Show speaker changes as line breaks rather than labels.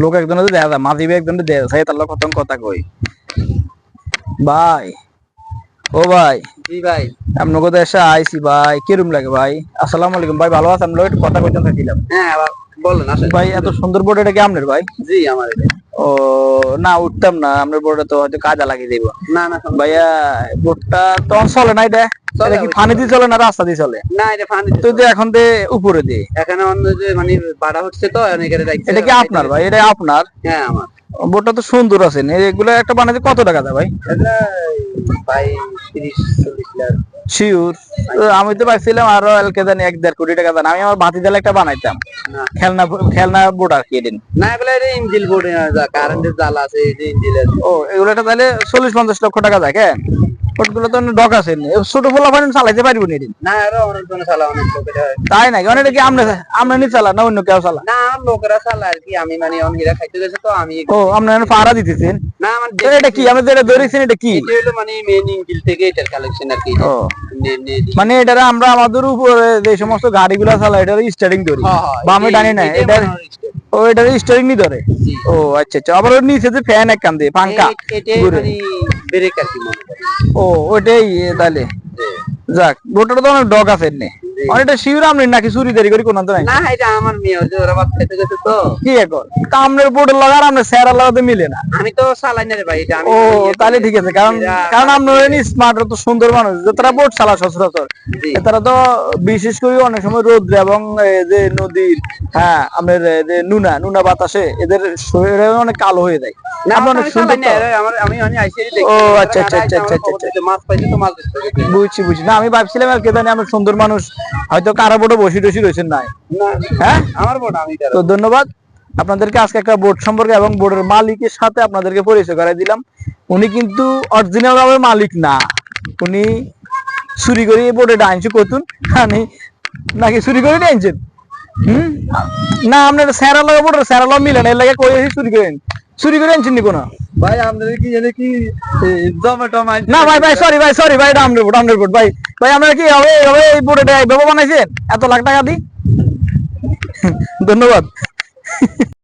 লোক একজন দেখা যায় মাঝি একজন দেখা যায় তার লোক কত কথা কই। ভাই ও ভাই।
জি ভাই।
আপনার দেশে আইসি ভাই কিরম লাগে ভাই? আসসালামু আলাইকুম। ভাই ভালো আছেন? লোক কথা কইতে চাইছিলাম।
হ্যাঁ বলেন আসেন।
ভাই এত সুন্দর বোর্ড এটা কি আপনার ভাই?
জি আমার এটা।
ও না উঠতাম না। আপনার বোর্ডে তো হয়তো কাজে লাগিয়ে দেবো।
না না
ভাইয়া বোর্ডটা তো চলে না এটা? এটা কি। ফানি দিয়ে চলে না রাস্তা দিয়ে চলে?
না এটা ফানি
তো যে এখন দে উপরে দিয়ে
এখানে অন্য যে মানে বাড়া হচ্ছে তো অনেকের রাখছে
এটা কি আপনার ভাই? এটা আপনার?
হ্যাঁ আমার।
বোর্ডটা তো সুন্দর আছে এগুলো একটা বানাতে কত টাকা দেয় ভাই?
লাখ
শিওর আমি তো পাইছিলাম আরও এলকে জানি এক দেড় কোটি টাকা জানি আমি আমার ভাতি দিলে একটা বানাইতাম।
না।
খেলনা খেলনা বোর্ড আর কি এদিন।
না এগুলো এটা ইঞ্জিল বোর্ড কারেন্টের জাল আছে ইঞ্জিলের।
ও এগুলো একটা তাহলে চল্লিশ পঞ্চাশ লক্ষ টাকা যায় কেন? বোর্ডগুলো তো ডক আছে। ছোট ফোলা ফাইন চালাইতে পারব নি
না আরও অনেক জন চালা অনেক লোকের
তাই নাকি? অনেক কি আমরা আমরা নি চালা না অন্য কেউ চালা?
না আমার চালা আর কি। আমি মানে অনেকরা খাইতে গেছে তো আমি
ও আপনার পাহারা দিতেছেন?
না আমার
এটা কি? আমি যেটা ধরেছেন এটা কি?
এটা হলো মানে মেন ইঞ্জিল থেকে এটার কালেকশন আর কি।
মানে আমরা আমাদের উপরে যে সমস্ত গাড়িগুলো চালা এটার স্টারিং ধরি।
হ্যাঁ,
বামে
এটাই-
না এটার
মনে।
ও এটার স্টারিং নি ধরে। ও আচ্ছা আচ্ছা। আবার নিচে যে ফ্যান এক কান দিয়ে পাঙ্কা
মানে ব্রেক আর কি মনে।
ও ওইটাই তাহলে। যাক বোটার তো অনেক ডগ আছে। অনেকটা শিউর আমনি নাকি চুরি দেরি করি কোন নাই
না এটা আমার মেয়ে ওই যে ওরা বাপ খেতে গেছে তো।
কি এখন মিলে না।
আমি তো চালাই না রে ভাই এটা আমি
ও
ইয়ে
তাহলে ঠিক আছে কারণ কারণ স্মার্ট তো সুন্দর মানুষ। যে তারা বোট চালা সচরাচর। তারা তো বিশেষ করে অনেক সময় রোদ্রে এবং যে নদীর হ্যাঁ আমাদের যে নুনা নুনা বাতাসে এদের শরীরে অনেক কালো হয়ে যায়।
আমি
ভাবছিলাম আর কে জানি সুন্দর মানুষ হয়তো কারা বোর্ডে বসে টসি রয়েছেন নাই। হ্যাঁ? তো ধন্যবাদ। আপনাদেরকে আজকে একটা বোর্ড সম্পর্কে এবং বোর্ডের মালিকের সাথে আপনাদেরকে পরিচয় করাই দিলাম। উনি কিন্তু অরিজিনাল ভাবে মালিক না। উনি চুরি করে এই বোর্ডে কতুন মানে নাকি চুরি করে আনছেন হুম? না আপনার স্যারা লাগা বোর্ডের স্যারা লাগা মিলে না এর লাগে কই চুরি করে আন- চুরি করে আনছেন নিবো না
ভাই আপনাদের কি জানে কি জমেটো মাইন
না ভাই ভাই সরি ভাই সরি ভাই এটা রিপোর্ট বোর্ড রিপোর্ট ভাই। ভাই আপনারা কি হবে হবে এই বোর্ডে ব্যবহার বানাইছেন এত লাখ টাকা দি? ধন্যবাদ।